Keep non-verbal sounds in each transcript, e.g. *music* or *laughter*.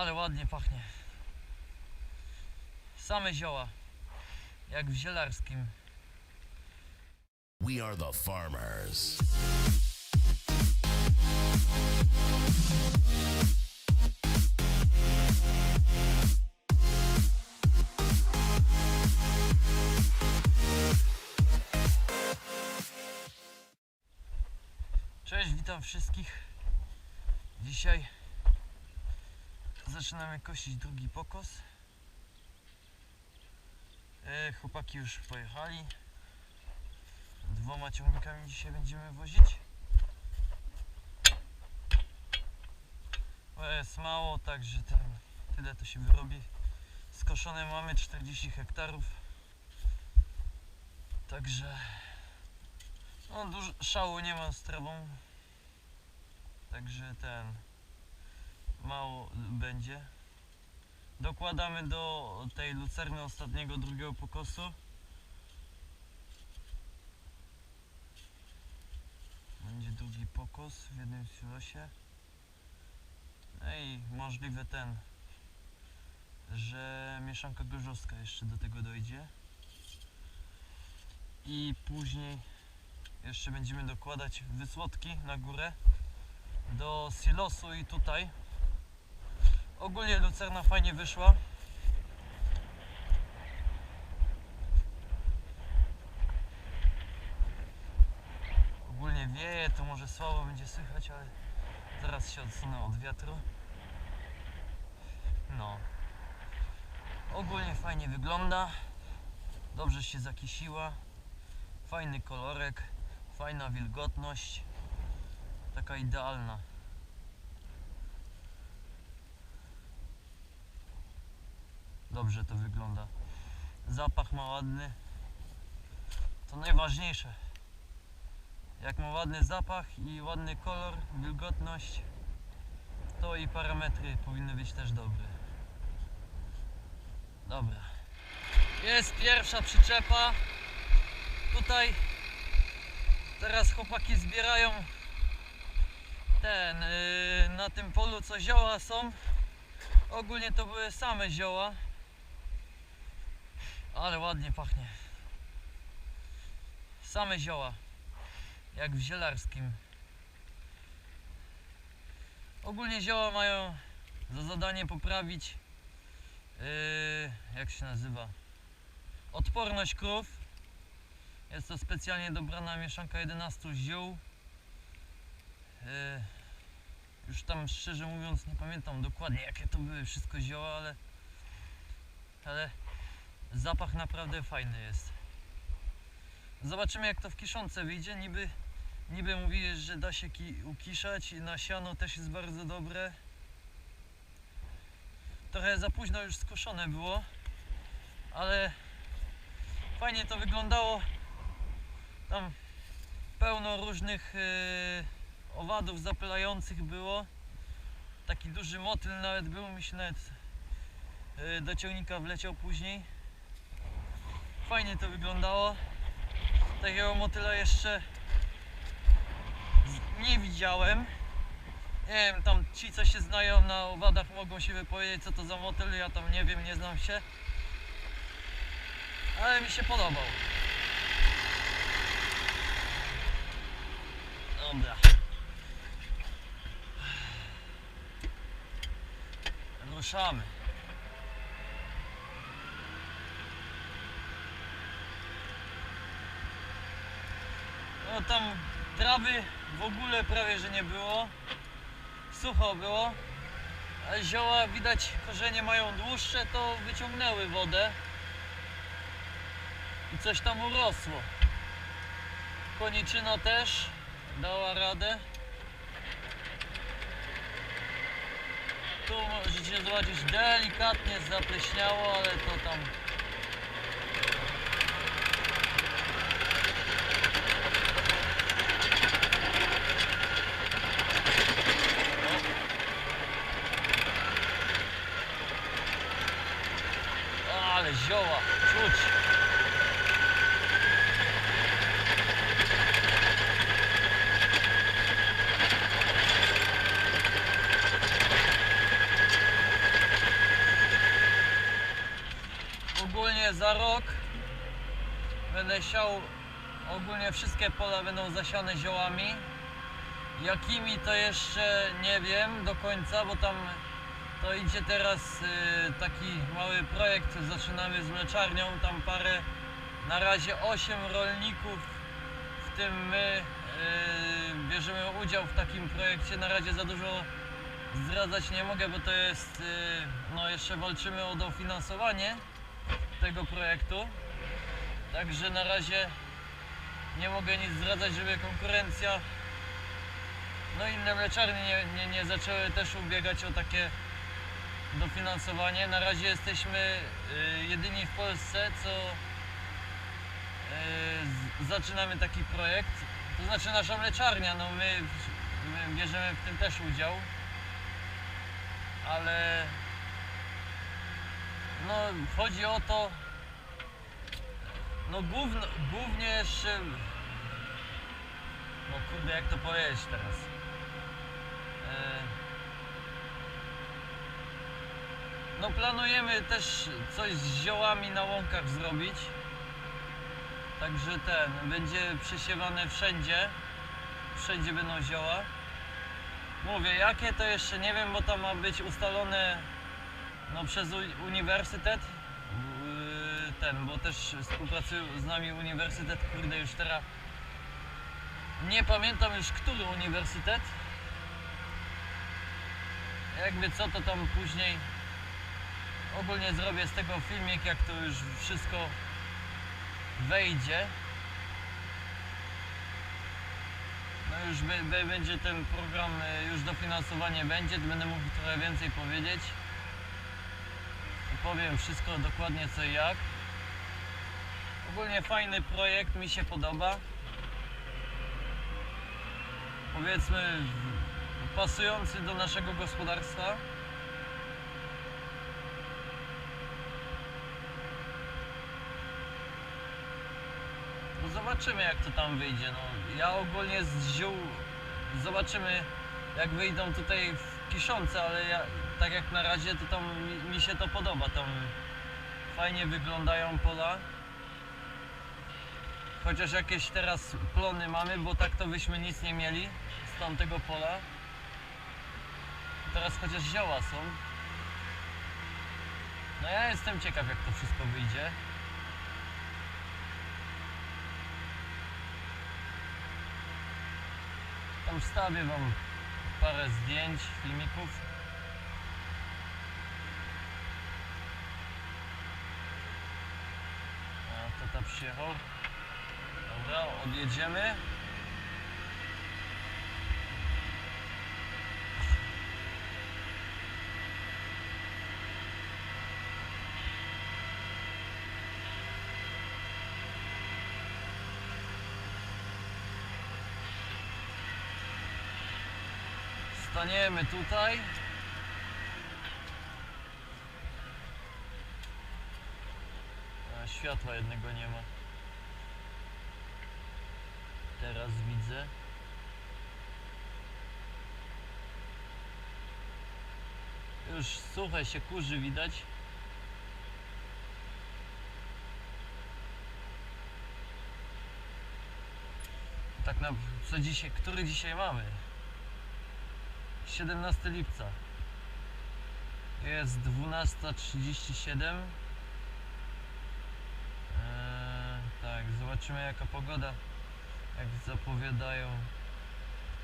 Ale ładnie pachnie. Same zioła. Jak w zielarskim. We are the farmers. Cześć, witam wszystkich. Dzisiaj zaczynamy kosić drugi pokos. E, chłopaki już pojechali. Dwoma ciągnikami dzisiaj będziemy wozić. Bo jest mało, także ten, tyle to się wyrobi. Skoszone mamy 40 hektarów. Także no dużo szału nie ma z trawą. Także ten mało będzie. Dokładamy do tej lucerny ostatniego drugiego pokosu. Będzie drugi pokos w jednym silosie. No i możliwe ten, że mieszanka gorzowska jeszcze do tego dojdzie. I później jeszcze będziemy dokładać wysłodki na górę do silosu i tutaj. Ogólnie lucerna fajnie wyszła. Ogólnie wieje, to może słabo będzie słychać, ale zaraz się odsunę od wiatru. No. Ogólnie fajnie wygląda. Dobrze się zakisiła. Fajny kolorek, fajna wilgotność. Taka idealna. Dobrze to wygląda. Zapach ma ładny. To najważniejsze. Jak ma ładny zapach i ładny kolor, wilgotność, to i parametry powinny być też dobre. Dobra. Jest pierwsza przyczepa. Tutaj teraz chłopaki zbierają ten yy, na tym polu co zioła są. Ogólnie to były same zioła. Ale ładnie pachnie. Same zioła. Jak w zielarskim. Ogólnie zioła mają za zadanie poprawić yy, jak się nazywa odporność krów. Jest to specjalnie dobrana mieszanka 11 ziół. Yy, już tam szczerze mówiąc nie pamiętam dokładnie jakie to były wszystko zioła, ale ale zapach naprawdę fajny jest. Zobaczymy jak to w kiszonce wyjdzie. Niby, niby mówili, że da się ki ukiszać i na siano też jest bardzo dobre. Trochę za późno już skoszone było, ale fajnie to wyglądało. Tam pełno różnych yy, owadów zapylających było. Taki duży motyl nawet był, mi się nawet yy, do ciągnika wleciał później. Fajnie to wyglądało. Takiego motyla jeszcze nie widziałem. Nie wiem, tam ci co się znają na owadach mogą się wypowiedzieć co to za motyl, ja tam nie wiem, nie znam się. Ale mi się podobał. Dobra. Ruszamy. Tam trawy w ogóle prawie że nie było. Sucho było. A zioła widać korzenie mają dłuższe, to wyciągnęły wodę. I coś tam urosło. Koniczyna też dała radę. Tu możecie zobaczyć delikatnie zapleśniało, ale to tam ale zioła czuć. Ogólnie za rok będę siał, ogólnie wszystkie pola będą zasiane ziołami. Jakimi to jeszcze nie wiem do końca, bo tam to idzie teraz y, taki mały projekt, zaczynamy z mleczarnią, tam parę, na razie 8 rolników, w tym my y, bierzemy udział w takim projekcie, na razie za dużo zdradzać nie mogę, bo to jest, y, no jeszcze walczymy o dofinansowanie tego projektu, także na razie nie mogę nic zdradzać, żeby konkurencja no inne mleczarnie nie, nie, nie zaczęły też ubiegać o takie dofinansowanie. Na razie jesteśmy y, jedyni w Polsce, co z, zaczynamy taki projekt. To znaczy nasza mleczarnia, no my, my bierzemy w tym też udział. Ale no chodzi o to, no główno, głównie jeszcze no kurde, jak to powiedzieć teraz? E, No planujemy też coś z ziołami na łąkach zrobić. Także ten, będzie przesiewane wszędzie. Wszędzie będą zioła. Mówię, jakie to jeszcze nie wiem, bo to ma być ustalone no, przez uniwersytet. Yy, Ten, bo też współpracuje z nami uniwersytet, kurde już teraz nie pamiętam już, który uniwersytet. Jakby co, to tam później ogólnie zrobię z tego filmik, jak to już wszystko wejdzie. No już będzie ten program, e, już dofinansowanie będzie, będę mógł trochę więcej powiedzieć. Powiem wszystko dokładnie co i jak. Ogólnie fajny projekt, mi się podoba powiedzmy pasujący do naszego gospodarstwa. Zobaczymy jak to tam wyjdzie. No, ja ogólnie z ziół zobaczymy jak wyjdą tutaj w kiszące, ale ja, tak jak na razie to tam mi, mi się to podoba. Tam fajnie wyglądają pola. Chociaż jakieś teraz plony mamy, bo tak to byśmy nic nie mieli z tamtego pola. Teraz chociaż zioła są. No ja jestem ciekaw jak to wszystko wyjdzie. Wstawię wam parę zdjęć, filmików. A tata przyjechał. Dobra, odjedziemy. Staniemy tutaj. Światła jednego nie ma. Teraz widzę. Już suche się kurzy widać. Tak na co dzisiaj, który dzisiaj mamy? 17 lipca. Jest 12.37. Eee, tak, zobaczymy jaka pogoda jak zapowiadają.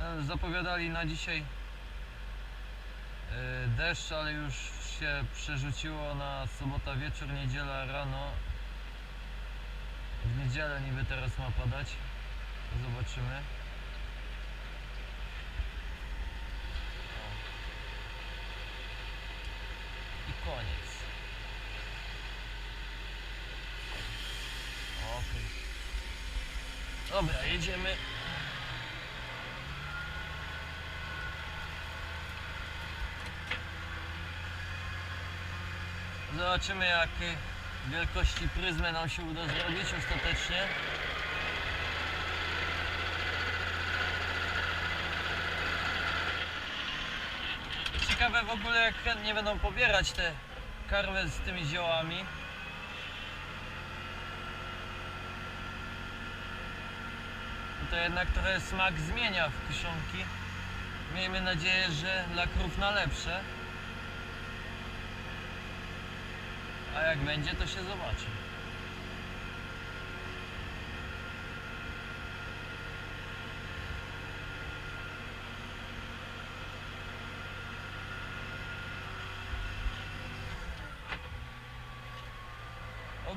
E, Zapowiadali na dzisiaj e, deszcz, ale już się przerzuciło na sobota wieczór, niedziela rano. W niedzielę niby teraz ma padać. Zobaczymy. Koniec. Okej. Dobra, jedziemy. Zobaczymy jakie wielkości pryzmy nam się uda zrobić ostatecznie. ciekawe w ogóle jak chętnie będą pobierać te karle z tymi ziołami. To jednak trochę smak zmienia w kiszonki. Miejmy nadzieję, że dla krów na lepsze. A jak będzie, to się zobaczy.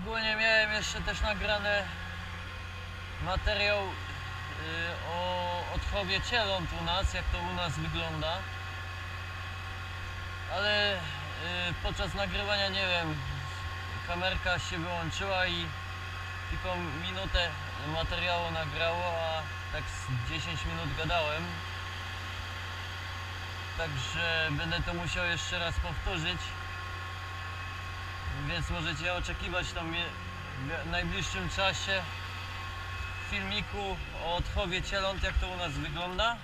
Ogólnie miałem jeszcze też nagrane materiał y, o odchowie cieląt u nas, jak to u nas wygląda. Ale y, podczas nagrywania, nie wiem, kamerka się wyłączyła i tylko minutę materiału nagrało, a tak z 10 minut gadałem. Także będę to musiał jeszcze raz powtórzyć. Więc możecie oczekiwać tam w najbliższym czasie filmiku o odchowie cieląt, jak to u nas wygląda.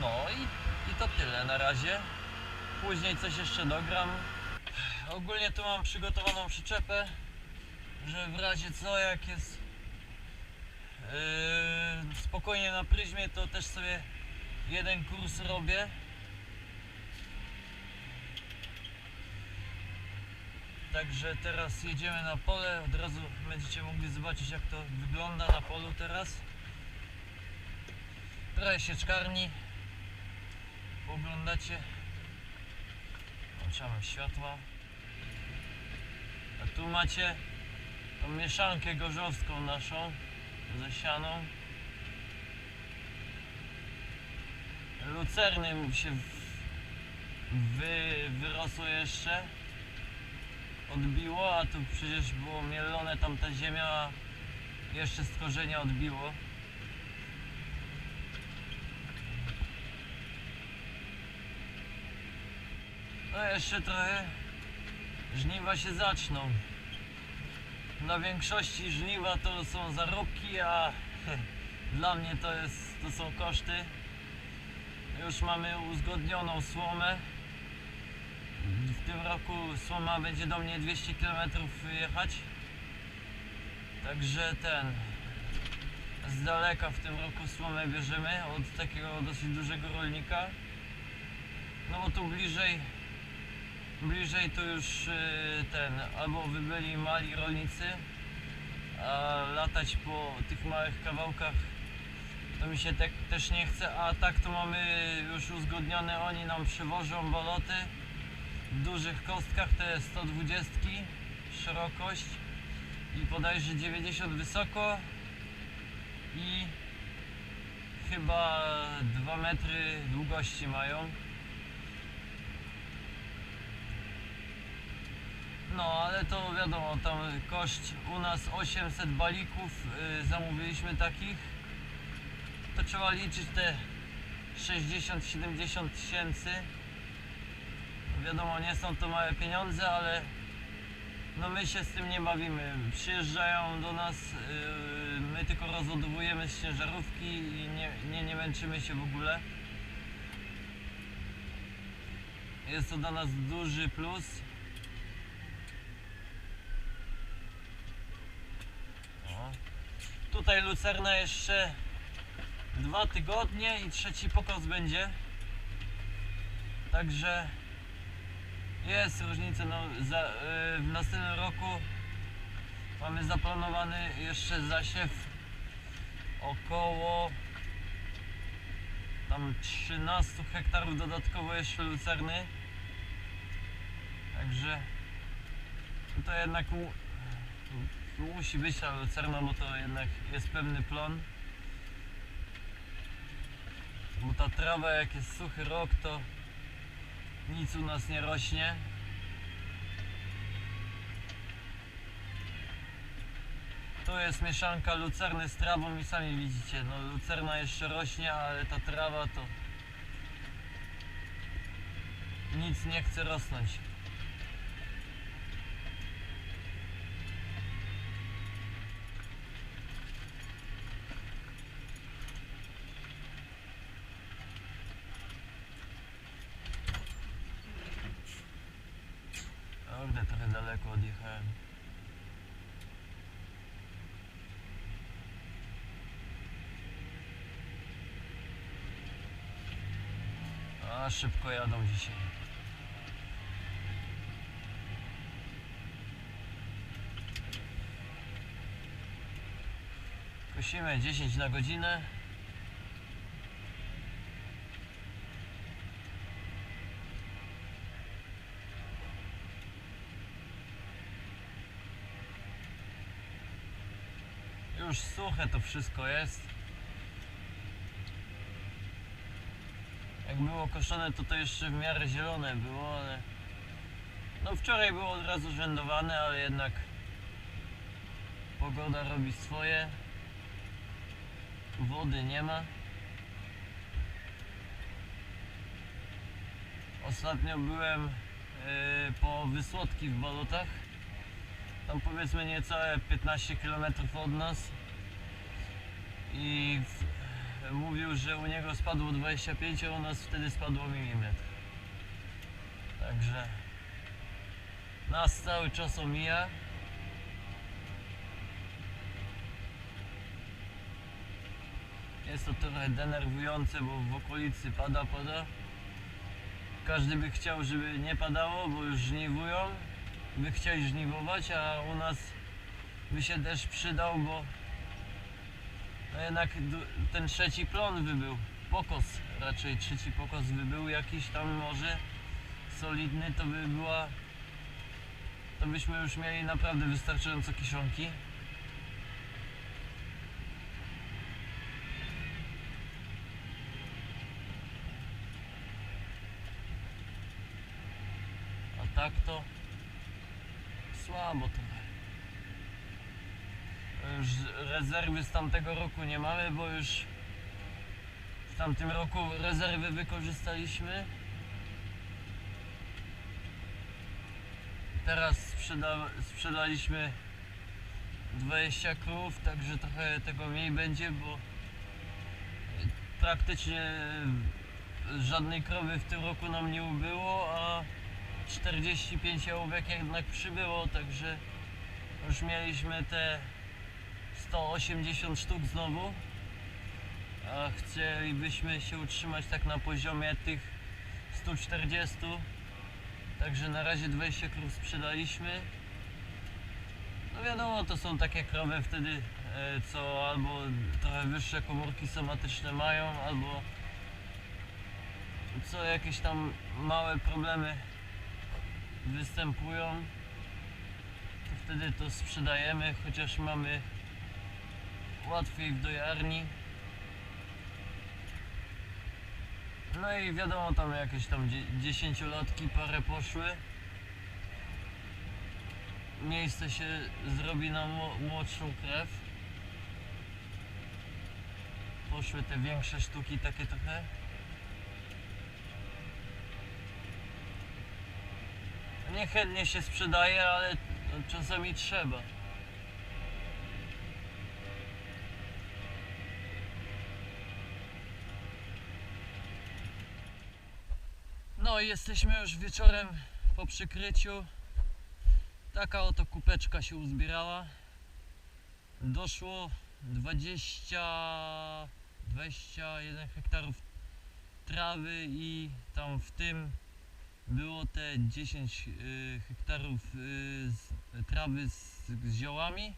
No i, i to tyle na razie. Później coś jeszcze dogram. Ogólnie tu mam przygotowaną przyczepę, że w razie co, jak jest yy, spokojnie na pryzmie, to też sobie jeden kurs robię. Także teraz jedziemy na pole, od razu będziecie mogli zobaczyć jak to wygląda na polu teraz. Trochę sieczkarni. Oglądacie. Włączamy światła. A tu macie tą mieszankę gorzowską naszą ze sianą. Lucerny się wy, wyrosło jeszcze odbiło, a tu przecież było mielone tamta ziemia, a jeszcze z korzenia odbiło. No jeszcze trochę żniwa się zaczną. Dla większości żniwa to są zarobki, a *laughs* dla mnie to, jest, to są koszty. Już mamy uzgodnioną słomę. W tym roku słoma będzie do mnie 200 km jechać. Także ten. Z daleka w tym roku słomę bierzemy od takiego dosyć dużego rolnika. No bo tu bliżej, bliżej to już y, ten, albo wy byli mali rolnicy, a latać po tych małych kawałkach to mi się tak też nie chce, a tak to mamy już uzgodnione, oni nam przywożą boloty w dużych kostkach jest 120 szerokość i bodajże 90 wysoko i chyba 2 metry długości mają. No ale to wiadomo, tam koszt u nas 800 balików, y, zamówiliśmy takich. To trzeba liczyć te 60-70 tysięcy. Wiadomo, nie są to małe pieniądze, ale no my się z tym nie bawimy. Przyjeżdżają do nas, yy, my tylko rozładowujemy z ciężarówki i nie, nie, nie męczymy się w ogóle. Jest to dla nas duży plus. O. Tutaj lucerna jeszcze dwa tygodnie i trzeci pokaz będzie. Także jest różnica. No, za, y, w następnym roku mamy zaplanowany jeszcze zasiew około tam 13 hektarów dodatkowo jeszcze lucerny. Także to jednak mu, musi być ta lucerna, bo to jednak jest pewny plon. Bo ta trawa jak jest suchy rok to nic u nas nie rośnie. Tu jest mieszanka lucerny z trawą i sami widzicie, no lucerna jeszcze rośnie, ale ta trawa to nic nie chce rosnąć. odjechałem. A szybko jadą dzisiaj. Kosimy 10 na godzinę. Już suche to wszystko jest. Jak było koszone, to to jeszcze w miarę zielone było, ale... No wczoraj było od razu rzędowane, ale jednak pogoda robi swoje. Wody nie ma. Ostatnio byłem yy, po Wysłodki w Bolotach. Tam powiedzmy niecałe 15 km od nas. I mówił, że u niego spadło 25, a u nas wtedy spadło milimetr. Także nas cały czas omija. Jest to trochę denerwujące, bo w okolicy pada, pada. Każdy by chciał, żeby nie padało, bo już żniwują. By chcieli żniwować, a u nas by się też przydał, bo no jednak ten trzeci plon wybył. Pokos raczej, trzeci pokos wybył jakiś tam może solidny, to by była to byśmy już mieli naprawdę wystarczająco kiszonki. A tak to słabo trochę. Już rezerwy z tamtego roku nie mamy, bo już w tamtym roku rezerwy wykorzystaliśmy. Teraz sprzeda sprzedaliśmy 20 krów, także trochę tego mniej będzie, bo praktycznie żadnej krowy w tym roku nam nie ubyło, a 45 jałówek jednak przybyło, także już mieliśmy te 180 sztuk znowu. A chcielibyśmy się utrzymać tak na poziomie tych 140. Także na razie 20 krów sprzedaliśmy. No wiadomo, to są takie krowy wtedy, e, co albo trochę wyższe komórki somatyczne mają, albo co jakieś tam małe problemy występują. To wtedy to sprzedajemy, chociaż mamy łatwiej w dojarni. No i wiadomo, tam jakieś tam dzie- dziesięciolotki parę poszły. Miejsce się zrobi na mło- młodszą krew. Poszły te większe sztuki, takie trochę. Niechętnie się sprzedaje, ale czasami trzeba. No i jesteśmy już wieczorem po przykryciu. Taka oto kupeczka się uzbierała. Doszło 20, 21 hektarów trawy i tam w tym było te 10 y, hektarów y, trawy z, z ziołami.